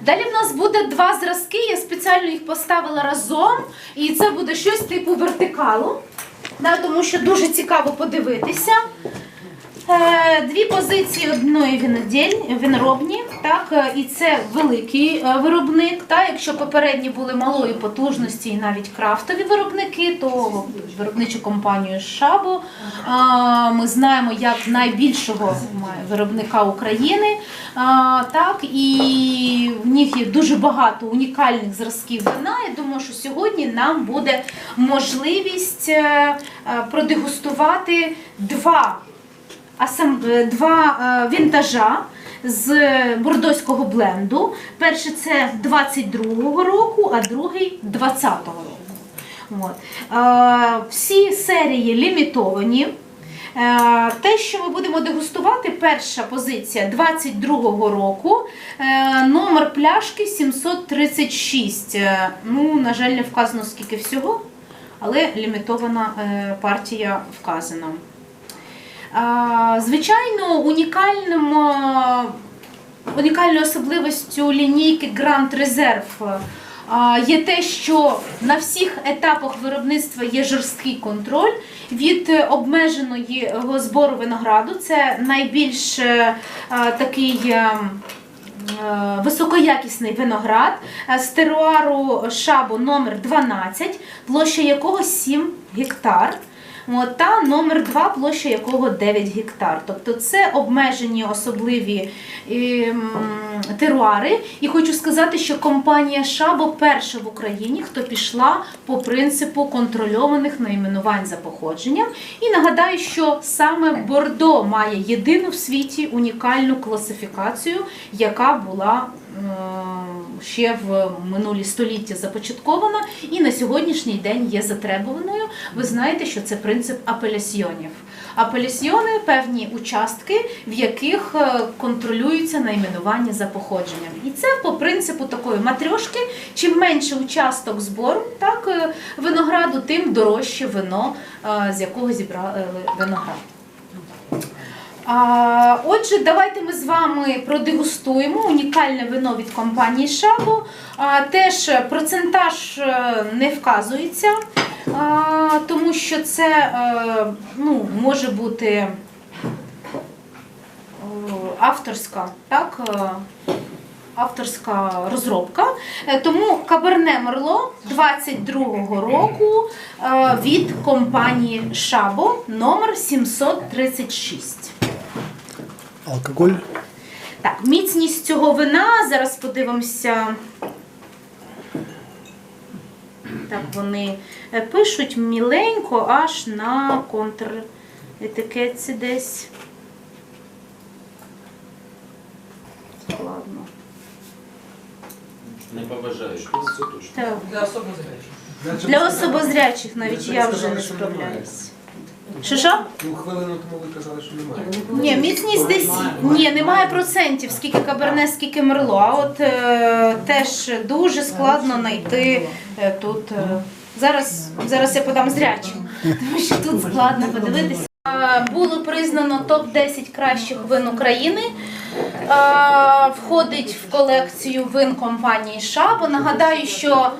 Далі в нас буде два зразки. Я спеціально їх поставила разом, і це буде щось типу вертикалу, тому що дуже цікаво подивитися. Е, Дві позиції одної виноробні, так, е, і це великий е, виробник. Так, якщо попередні були малої потужності і навіть крафтові виробники, то виробничу компанію Шабо ми знаємо як найбільшого виробника України. Так, і в них є дуже багато унікальних зразків вина. Я думаю, що сьогодні нам буде можливість продегустувати два два е, вінтажа з бордоського бленду. Перший це 22-го року, а другий 20-го року. От. Е, всі серії лімітовані. Е, Те, що ми будемо дегустувати, перша позиція 22-го року, е, номер пляшки 736. Е, Ну, на жаль, не вказано скільки всього, але лімітована е, партія вказана. Звичайно, унікальним, унікальною особливістю лінійки Grand Reserve є те, що на всіх етапах виробництва є жорсткий контроль від обмеженої збору винограду. Це найбільш е, такий. е, е, Високоякісний виноград з теруару шабу номер 12, площа якого 7 гектар. Та номер 2, площа якого 9 гектар. Тобто це обмежені особливі ем, теруари. І хочу сказати, що компанія Шабо перша в Україні, хто пішла по принципу контрольованих найменувань за походженням. І нагадаю, що саме Бордо має єдину в світі унікальну класифікацію, яка була ще в минулі століття започаткована і на сьогоднішній день є затребуваною. Ви знаєте, що це принцип апелясьйонів. Апелясьйони певні участки, в яких е, контролюються найменування за походженням. І це по принципу такої матрьошки. Чим менше участок збору так, е, винограду, тим дорожче вино, е, з якого зібрали виноград. Отже, давайте ми з вами продегустуємо унікальне вино від компанії Шабо. Теж процентаж е, не вказується, тому що це е, ну, може бути авторська, так? е, Авторська розробка. Е, Тому Каберне Мерло 22-го року е, від компанії Шабо номер 736. Алкоголь. Так, міцність цього вина. Зараз подивимося. Так, вони е, пишуть міленько аж на контр-етикетці десь. Складно. Не побажаєш. Так. Для особо зрячих. Для особозрячих навіть я вже не справляюсь. Що що? Ну, хвилину тому ви казали, що немає. Ні, міцність десь ні, немає процентів, скільки каберне, скільки мерло. А от е, теж дуже складно знайти е, тут. Е, зараз, зараз я подам зрячим, тому що тут складно подивитися. Е, Було признано топ-10 кращих вин України. Е, Входить в колекцію вин компанії Шабо. Нагадаю, що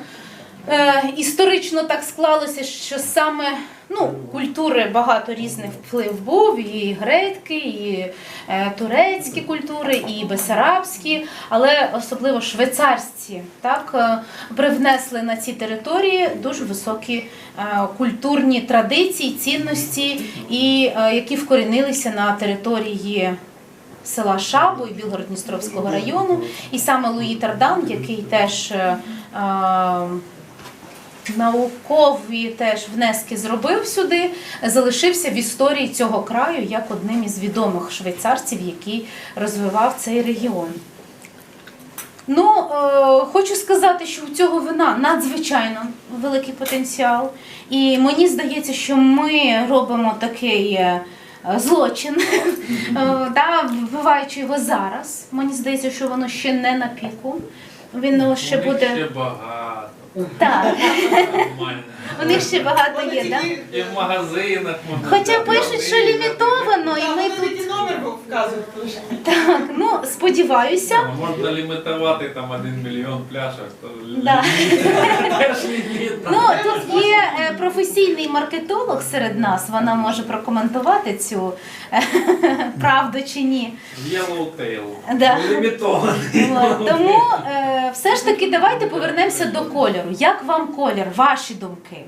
Е, історично так склалося, що саме ну, культури багато різних вплив був, і грецькі, і е, турецькі культури, і бесарабські, але особливо швейцарські так, е, привнесли на ці території дуже високі е, культурні традиції, цінності, і які вкорінилися на території села Шабу і Білгород-Дністровського району. І саме Луї Тардан, який теж е, наукові теж внески зробив сюди, залишився в історії цього краю як одним із відомих швейцарців, який розвивав цей регіон. Ну, е, хочу сказати, що у цього вина надзвичайно великий потенціал. І мені здається, що ми робимо такий е, злочин, е, да, вбиваючи його зараз. Мені здається, що воно ще не на піку. Він ще буде. Ще багато. Так, Нормально. У них ще багато є, так? І в магазинах. Хоча пишуть, що лімітовано, і ми тут. Номер вказують. Так, ну сподіваюся. Можна лімітувати там один мільйон пляшок. То Да. Ну тут є е, професійний маркетолог серед нас. Вона може прокоментувати цю е, правду чи ні. Yellowtail. Да. Лімітований. Тому е, все ж таки давайте повернемося до кольору. Як вам колір? Ваші думки?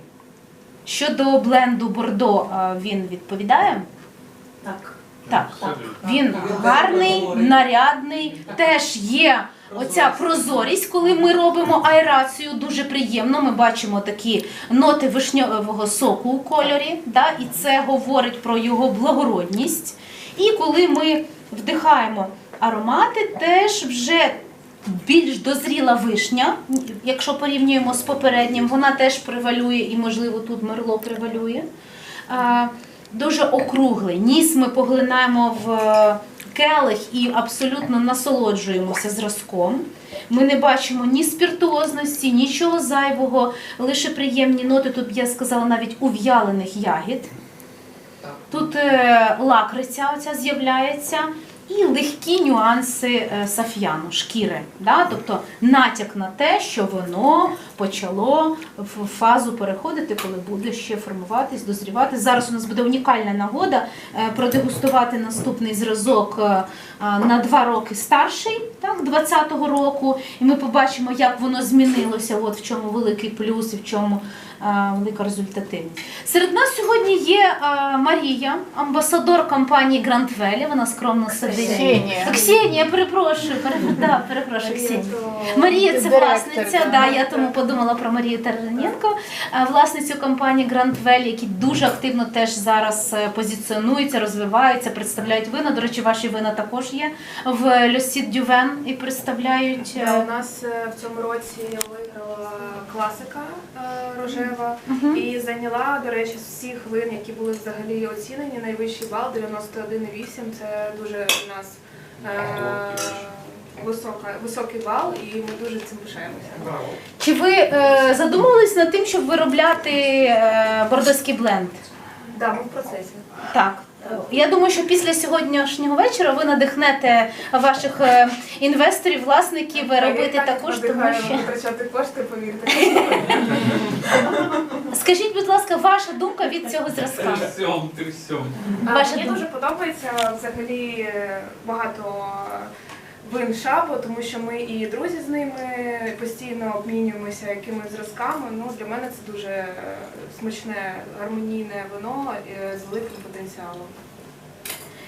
Щодо бленду Бордо е, він відповідає? Так. Так, Абсолютно. він гарний, нарядний, теж є. Оця прозорість, коли ми робимо аерацію, дуже приємно. Ми бачимо такі ноти вишньового соку у кольорі, да, і це говорить про його благородність. І коли ми вдихаємо аромати, теж вже більш дозріла вишня, якщо порівнюємо з попереднім, вона теж превалює, і, можливо, тут мерло превалює. Дуже округлий. Ніс ми поглинаємо в е, келих і абсолютно насолоджуємося зразком. Ми не бачимо ні спіртуозності, нічого зайвого, лише приємні ноти. Тут я сказала навіть ув'ялених ягід. Тут е, лакриця оця з'являється. І легкі нюанси е, саф'яну, шкіри. Да? Тобто натяк на те, що воно почало в фазу переходити, коли буде ще формуватись, дозрівати. Зараз у нас буде унікальна нагода е, продегустувати наступний зразок е, на два роки старший, так, 20-го року. І ми побачимо, як воно змінилося, от в чому великий плюс і в чому велика результативність. Серед нас сьогодні є е, Марія, амбасадор компанії Grand Valley. Вона скромно сидить. Ксенія. Ксенія, перепрошую, пере- да, перепрошую, Ксенія. Марія це власниця, да, я тому подумала про Марію Тараненко, е, власницю компанії Grand Valley, які дуже активно теж зараз е, позиціонуються, розвиваються, представляють вина. До речі, ваші вина також є в Люсід Дювен і представляють. е, Да, у нас е, в цьому році виграла класика рожева і зайняла, до речі, з всіх вин, які були взагалі оцінені, найвищий бал 91,8. Це дуже у нас е, висока, високий бал, і ми дуже цим пишаємося. Чи ви е, задумувались над тим, щоб виробляти е, бордоський бленд? Да, ми в процесі. Так. Я думаю, що після сьогоднішнього вечора ви надихнете ваших е, інвесторів, власників е, робити також, тому що витрачати кошти, повірте. скажіть, будь ласка, ваша думка від цього зразка? Трясем, трясем. А, Ваша Мені думка? дуже подобається взагалі е, багато вин шабо, тому що ми і друзі з ними постійно обмінюємося якимись зразками. Ну для мене це дуже е, смачне гармонійне вино е, з великим потенціалом.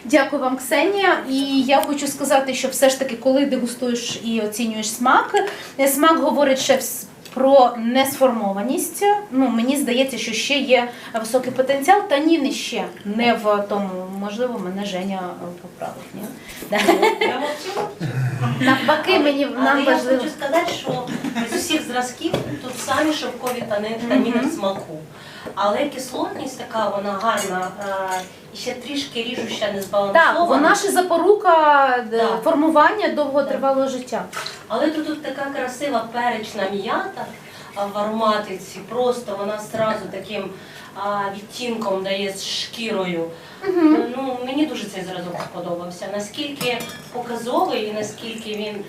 Дякую вам, Ксенія. І я хочу сказати, що все ж таки, коли дегустуєш і оцінюєш смак, е, смак говорить ще про несформованість. Ну, мені здається, що ще є високий потенціал, та ні, не ще не в тому. Можливо, мене Женя поправить. Ні? Я мовчу. Навпаки, мені Але нам я важливо. хочу сказати, що з усіх зразків тут самі шовкові тани- танини смаку. Але кислотність така, вона гарна, е, і ще трішки ріжуща, не збалансована. Так, вона ж запорука е, Так. формування довготривалого життя. Але тут, тут така красива перечна м'ята в ароматиці, просто вона зразу таким відтінком дає з шкірою. Ну, мені дуже цей зразок сподобався. Наскільки показовий і наскільки він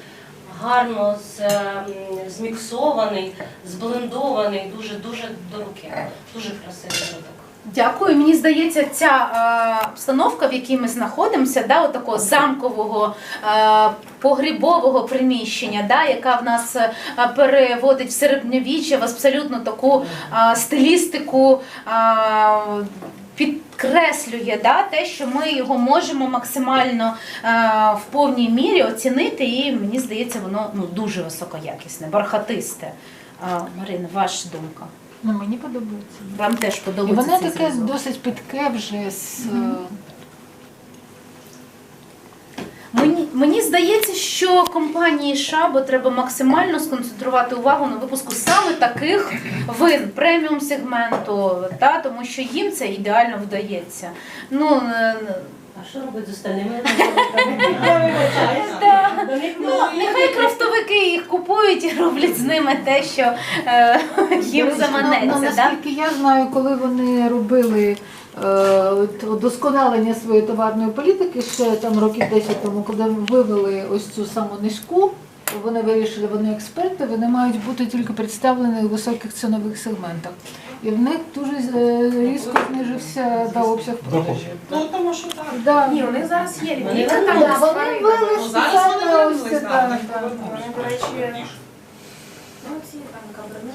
гарно ем, зміксований, зблендований, дуже дуже до руки. Дуже красивий зразок. Дякую. Мені здається, ця е, обстановка, в якій ми знаходимося, да, такого замкового е, погрібового приміщення, да, яка в нас е, переводить в середньовіччя в абсолютно таку е, стилістику. Е, Підкреслює да, те, що ми його можемо максимально е, в повній мірі оцінити, і мені здається, воно ну, дуже високоякісне, бархатисте. Е, Марина, ваша думка? Ну, мені подобається. Вам теж І подобається воно цей таке зразок? досить питке вже з. е, Мені, здається, що компанії Шабо треба максимально сконцентрувати увагу на випуску саме таких вин преміум сегменту, та, тому що їм це ідеально вдається. Ну, е, А що робити з остальними? Ну, нехай крафтовики їх купують і роблять з ними те, що е, їм заманеться. на- на- да? Наскільки я знаю, коли вони робили е, от удосконалення своєї товарної політики ще там років 10 тому, коли вивели ось цю саму низьку, вони вирішили, вони експерти, вони мають бути тільки представлені у високих цінових сегментах. І в них дуже е, різко знижився да, обсяг продажів. Ну, тому що так. Да. Ні, у них зараз є Вони лінійка, там вернулись. Вони тваринами. Ну, зараз вони вернулись, це, так, так, Вони, до речі, ну ці там каберне, ну